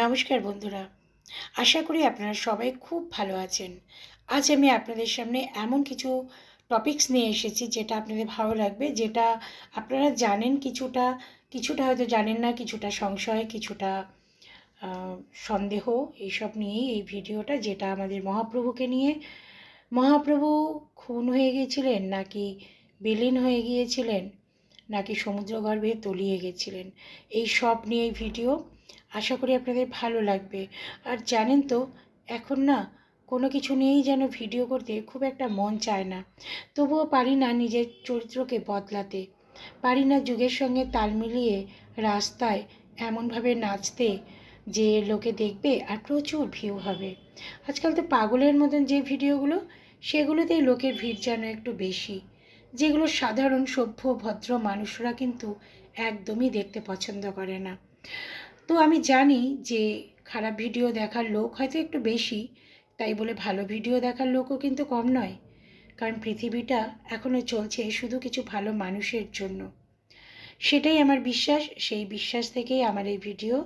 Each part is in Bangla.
নমস্কার বন্ধুরা। আশা করি আপনারা সবাই খুব ভালো আছেন। আজ আমি আপনাদের সামনে এমন কিছু টপিকস নিয়ে এসেছি যেটা আপনাদের ভালো লাগবে, যেটা আপনারা জানেন কিছুটা কিছুটা হয়তো জানেন না, কিছুটা সংশয়, কিছুটা সন্দেহ এইসব নিয়েই এই ভিডিওটা, যেটা আমাদের মহাপ্রভুকে নিয়ে। মহাপ্রভু খুন হয়ে গিয়েছিলেন নাকি বিলীন হয়ে গিয়েছিলেন, নাকি সমুদ্রগর্ভে তলিয়ে গেছিলেন, এই সব নিয়ে ভিডিও। আশা করি আপনাদের ভালো লাগবে। আর জানেন তো, এখন না কোনো কিছু নিয়েই যেন ভিডিও করতে খুব একটা মন চায় না। তবুও পারি না নিজের চরিত্রকে বদলাতে। পারি না যুগের সঙ্গে তাল মিলিয়ে রাস্তায় এমনভাবে নাচতে যে লোকে দেখবে আর প্রচুর ভিউ হবে। আজকাল তো পাগলের মতন যে ভিডিওগুলো, সেগুলোতেই লোকের ভিড় যেন একটু বেশি। যেগুলো সাধারণ সভ্য ভদ্র মানুষরা কিন্তু একদমই দেখতে পছন্দ করে না। তো আমি জানি যে খারাপ ভিডিও দেখার লোক হয়তো একটু বেশি, তাই বলে ভালো ভিডিও দেখার লোকও কিন্তু কম নয়। কারণ পৃথিবীটা এখনও চলছে শুধু কিছু ভালো মানুষের জন্য। সেটাই আমার বিশ্বাস, সেই বিশ্বাস থেকেই আমার এই ভিডিও।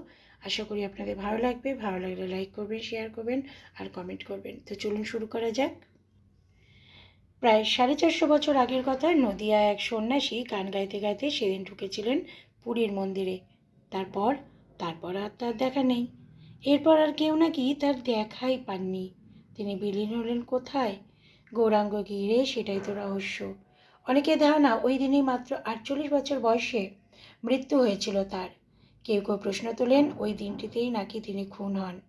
আশা করি আপনাদের ভালো লাগবে, ভালো লাগলে লাইক করবেন শেয়ার করবেন আর কমেন্ট করবেন। তো চলুন শুরু করা যাক। প্রায় সাড়ে চারশো বছর আগের কথা নদিয়া এক সন্ন্যাসী গান গাইতে গাইতে সেদিন ঢুকেছিলেন পুরীর মন্দিরে। তারপর তারপর আর তার দেখা নেই। এরপর আর কেউ নাকি তার দেখাই পাননি। তিনি বিলীন হলেন কোথায়? গৌরাঙ্গ ঘিরে সেটাই তো রহস্য। অনেকের ধারণা ওই দিনই মাত্র আটচল্লিশ বছর বয়সে মৃত্যু হয়েছিল তার। কেউ কেউ প্রশ্ন তোলেন, ওই দিনটিতেই নাকি তিনি খুন হন।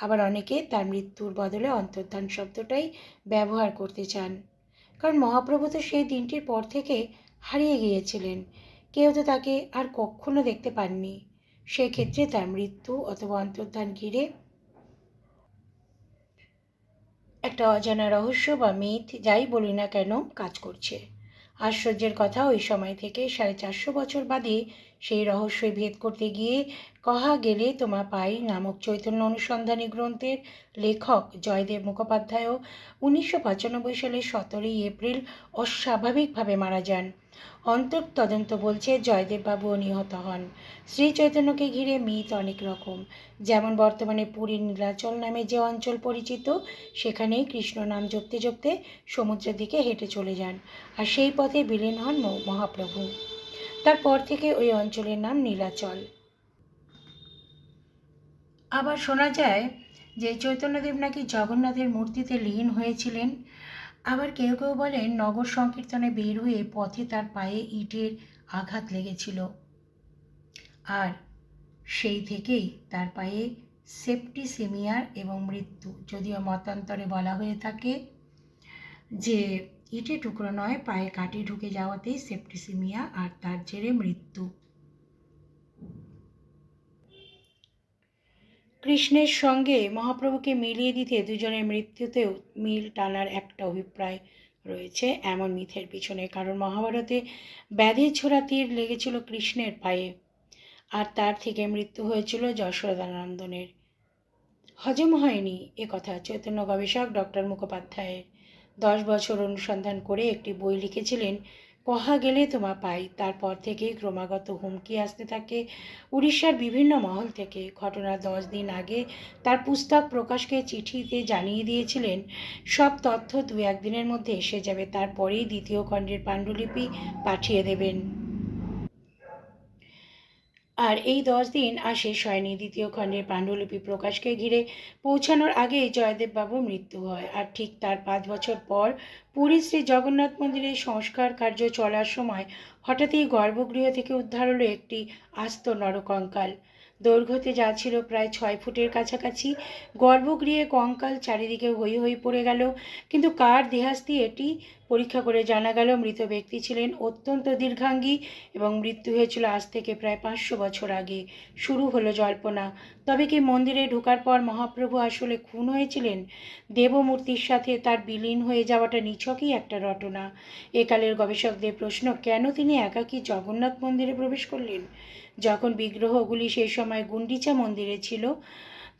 আবার অনেকে তার মৃত্যুর বদলে অন্তর্ধান শব্দটাই ব্যবহার করতে চান। কারণ মহাপ্রভু তো সেই দিনটির পর থেকে হারিয়ে গিয়েছিলেন। কেউ তো তাকে আর কখনো দেখতে পাননি। সেক্ষেত্রে তার মৃত্যু অথবা অন্তর্ধান ঘিরে একটা অজানা রহস্য বা মিথ যাই বলি না কেন কাজ করছে। আশ্চর্যের কথা ওই সময় থেকে সাড়ে চারশো বছর বাদে সেই রহস্যই ভেদ করতে গিয়ে কহা গেলে তোমা পাই নামক চৈতন্য অনুসন্ধানী গ্রন্থের লেখক জয়দেব মুখোপাধ্যায়ও উনিশশো পঁচানব্বই সালের সতেরোই এপ্রিল অস্বাভাবিকভাবে মারা যান। অন্তর তদন্ত বলছে জয়দেববাবুও নিহত হন। শ্রী চৈতন্যকে ঘিরে মিথ অনেক রকম। যেমন বর্তমানে পুরীর নীলাচল নামে যে অঞ্চল পরিচিত, সেখানেই কৃষ্ণ নাম জপতে জপতে সমুদ্রের দিকে হেঁটে চলে যান। আর সেই পথে বিলীন হন মহাপ্রভু। তারপর থেকে ওই অঞ্চলের নাম নীলাচল। আবার শোনা যায় যে চৈতন্যদেব নাকি জগন্নাথের মূর্তিতে লীন হয়েছিলেন। আবার কেউ কেউ বলেন নগর সংকীর্তনে বের হয়ে পথে তার পায়ে ইটের আঘাত লেগেছিল। আর সেই থেকেই তার পায়ে সেপ্টিসিমিয়ার এবং মৃত্যু, যদিও মতান্তরে বলা হয়ে থাকে যে ইটে টুকরো নয় পায়ে কাটি ঢুকে যাওয়াতেই সেপ্টিসিমিয়া আর তার জেরে মৃত্যু। কৃষ্ণের সঙ্গে মহাপ্রভুকে মিলিয়ে দিতে দুজনের মৃত্যুতেও মিল টানার একটা অভিপ্রায় রয়েছে এমন মিথের পিছনে, কারণ মহাভারতে ব্যাধি ছোড়া তীর লেগেছিল কৃষ্ণের পায়ে আর তার থেকে মৃত্যু হয়েছিল যশোদানন্দনের। হজম হয়নি এ কথা। চৈতন্য গবেষক ডক্টর মুখোপাধ্যায়ের দশ বছর অনুসন্ধান করে একটি বই লিখেছিলেন কহা গেলে তোমা পাই। তারপর থেকেই ক্রমাগত হুমকি আসতে থাকে উড়িষ্যার বিভিন্ন মহল থেকে। ঘটনার দশ দিন আগে তার পুস্তক প্রকাশকে চিঠিতে জানিয়ে দিয়েছিলেন, সব তথ্য দু একদিনের মধ্যে এসে যাবে, তারপরেই দ্বিতীয় খণ্ডের পাণ্ডুলিপি পাঠিয়ে দেবেন। আর এই দশ দিন আর শেষ হয়নি। দ্বিতীয় খণ্ডের পাণ্ডুলিপি প্রকাশকে ঘিরে পৌঁছানোর আগেই জয়দেববাবুর মৃত্যু হয়। আর ঠিক তার পাঁচ বছর পর পুরী শ্রী জগন্নাথ মন্দিরের সংস্কার কার্য চলার সময় হঠাৎই গর্ভগৃহ থেকে উদ্ধার হলো একটি আস্ত নরকঙ্কাল। দৈর্ঘ্যতে যা ছিল প্রায় ছয় ফুটের কাছাকাছি, গর্ভগৃহে কঙ্কাল চারিদিকে হই হই পড়ে গেল। কিন্তু কার দেহাস্তি এটি? পরীক্ষা করে জানা গেল, মৃত ব্যক্তি ছিলেন অত্যন্ত দীর্ঘাঙ্গী এবং মৃত্যু হয়েছিল আজ থেকে প্রায় পাঁচশো বছর আগে। শুরু হলো জল্পনা। তবে কি মন্দিরে ঢোকার পর মহাপ্রভু আসলে খুন হয়েছিলেন? দেবমূর্তির সাথে তার বিলীন হয়ে যাওয়াটা নিছকই একটা রটনা। একালের গবেষকদের প্রশ্ন, কেন তিনি একাকী জগন্নাথ মন্দিরে প্রবেশ করলেন? যখন বিগ্রহগুলি সেই সময় গুন্ডিচা মন্দিরে ছিল,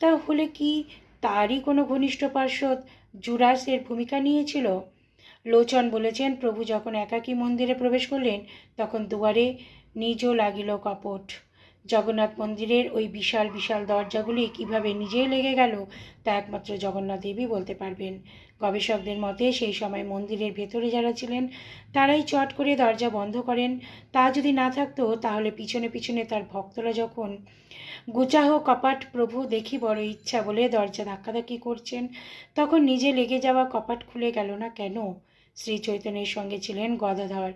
তাহলে কি তারই কোনো ঘনিষ্ঠ পার্শ্বদ জুরাসের ভূমিকা নিয়েছিল? লোচন বলেছেন, প্রভু যখন একাকী মন্দিরে প্রবেশ করলেন, তখন দুয়ারে নিজ লাগিল কপট। জগন্নাথ মন্দিরের ওই বিশাল বিশাল দরজাগুলি কীভাবে নিজেই লেগে গেল, তা একমাত্র জগন্নাথ দেবী বলতে পারবেন। গবেষকদের মতে, সেই সময় মন্দিরের ভেতরে যারা ছিলেন, তারাই চট করে দরজা বন্ধ করেন। তা যদি না থাকতো, তাহলে পিছনে পিছনে তার ভক্তরা যখন গুচাহ কপাট প্রভু দেখি বড় ইচ্ছা বলে দরজা ধাক্কাধাক্কি করছেন, তখন নিজে লেগে যাওয়া কপাট খুলে গেল না কেন? শ্রী চৈতন্যের সঙ্গে ছিলেন গদাধর।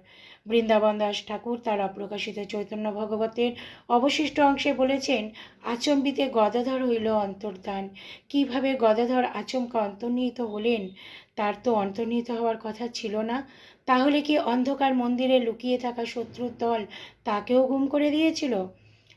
বৃন্দাবন দাস ঠাকুর তার অপ্রকাশিত চৈতন্য ভগবতের অবশিষ্ট অংশে বলেছেন, আচম্বিতে গদাধর হইল অন্তর্ধান। কীভাবে গদাধর আচমকা অন্তর্নিহিত হলেন? তার তো অন্তর্নিহিত হওয়ার কথা ছিল না। তাহলে কি অন্ধকার মন্দিরে লুকিয়ে থাকা শত্রুর দল তাকেও গুম করে দিয়েছিল?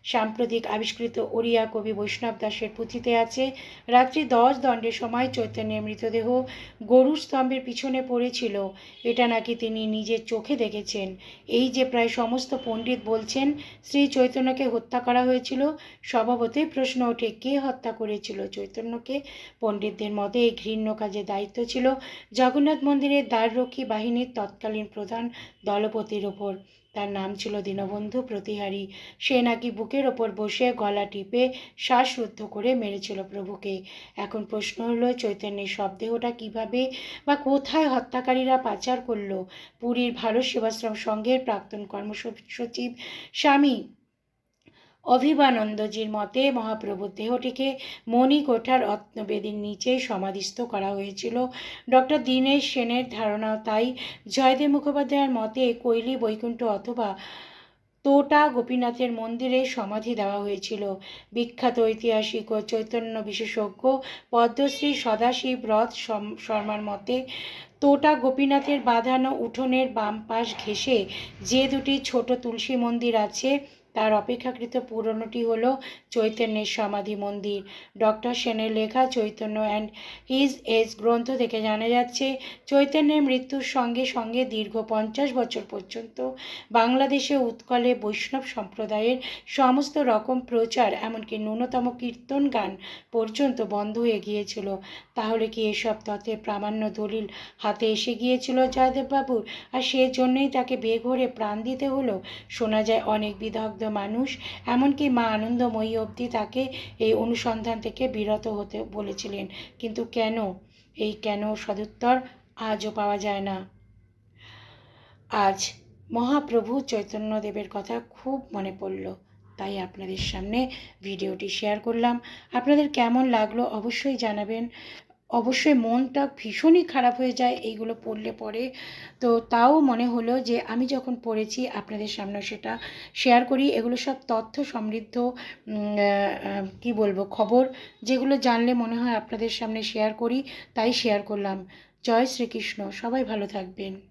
সাম্প্রতিক আবিষ্কৃত ওড়িয়া কবি বৈষ্ণব দাসের পুঁথিতে আছে, রাত্রি দশ দণ্ডের সময় চৈতন্যের মৃতদেহ গরুর স্তম্ভের পিছনে পড়েছিল। এটা নাকি তিনি নিজের চোখে দেখেছেন। এই যে প্রায় সমস্ত পণ্ডিত বলছেন, শ্রী চৈতন্যকে হত্যা করা হয়েছিল, স্বভাবতই প্রশ্ন ওঠে, কে হত্যা করেছিল? চৈতন্যকে পণ্ডিতদের মতে এই ঘৃণ্য কাজে দায়িত্ব ছিল জগন্নাথ মন্দিরের দ্বাররক্ষী বাহিনীর তৎকালীন প্রধান দলপতির ওপর। তার নাম ছিল দীনবন্ধু প্রতিহারী। সে নাকি বুকের ওপর বসে গলা টিপে শ্বাসরুদ্ধ করে মেরেছিল প্রভুকে। এখন প্রশ্ন হলো, চৈতন্যের শবদেহটা কীভাবে বা কোথায় হত্যাকারীরা পাচার করল? পুরীর ভারত সেবাশ্রম সংঘের প্রাক্তন কর্মসচিব স্বামী অভিবানন্দজির মতে মহাপ্রভুর দেহটিকে মণিকোঠার রত্নবেদীর নিচে সমাধিস্থ করা হয়েছিল। ডক্টর দীনেশ সেনের ধারণা তাই। জয়দেব মুখোপাধ্যায়ের মতে কৈলি বৈকুণ্ঠ অথবা তোটা গোপীনাথের মন্দিরে সমাধি দেওয়া হয়েছিল। বিখ্যাত ঐতিহাসিক ও চৈতন্য বিশেষজ্ঞ পদ্মশ্রী সদাশিব রথ শর্মার মতে তোটা গোপীনাথের বাঁধানো উঠোনের বাম পাশ ঘেঁষে যে দুটি ছোট তুলসী মন্দির আছে তার অপেক্ষাকৃত পুরনোটি হল চৈতন্যের সমাধি মন্দির। ডক্টর সেনের লেখা চৈতন্য অ্যান্ড হিজ এজ গ্রন্থ থেকে জানা যাচ্ছে, চৈতন্যের মৃত্যুর সঙ্গে সঙ্গে দীর্ঘ পঞ্চাশ বছর পর্যন্ত বাংলাদেশে উৎকলে বৈষ্ণব সম্প্রদায়ের সমস্ত রকম প্রচার, এমনকি ন্যূনতম কীর্তন গান পর্যন্ত বন্ধ হয়ে গিয়েছিল। তাহলে কি এসব তথ্যের প্রামাণ্য দলিল হাতে এসে গিয়েছিল জয়দেববাবুর আর সেজন্যই তাকে বেঘরে প্রাণ দিতে হলো? শোনা যায় অনেক বিদগ্ধ মানুষ, এমনকি মা আনন্দময়ী অবধি তাকে এই অনুসন্ধান থেকে বিরত হতে বলেছিলেন। কিন্তু কেন? এই কেন সদুত্তর আজও পাওয়া যায় না। আজ মহাপ্রভু চৈতন্যদেবের কথা খুব মনে পড়ল। তাই আপনাদের সামনে ভিডিওটি শেয়ার করলাম। আপনাদের কেমন লাগল অবশ্যই জানাবেন। অবশ্যই মনটা ভীষণই খারাপ হয়ে যায় এইগুলো পড়লে পরে। তো তাও মনে হলো যে আমি যখন পড়েছি আপনাদের সামনে সেটা শেয়ার করি। এগুলো সব তথ্য সমৃদ্ধ কি বলব, খবর যেগুলো জানলে মনে হয় আপনাদের সামনে শেয়ার করি, তাই শেয়ার করলাম। জয় শ্রীকৃষ্ণ, সবাই ভালো থাকবেন।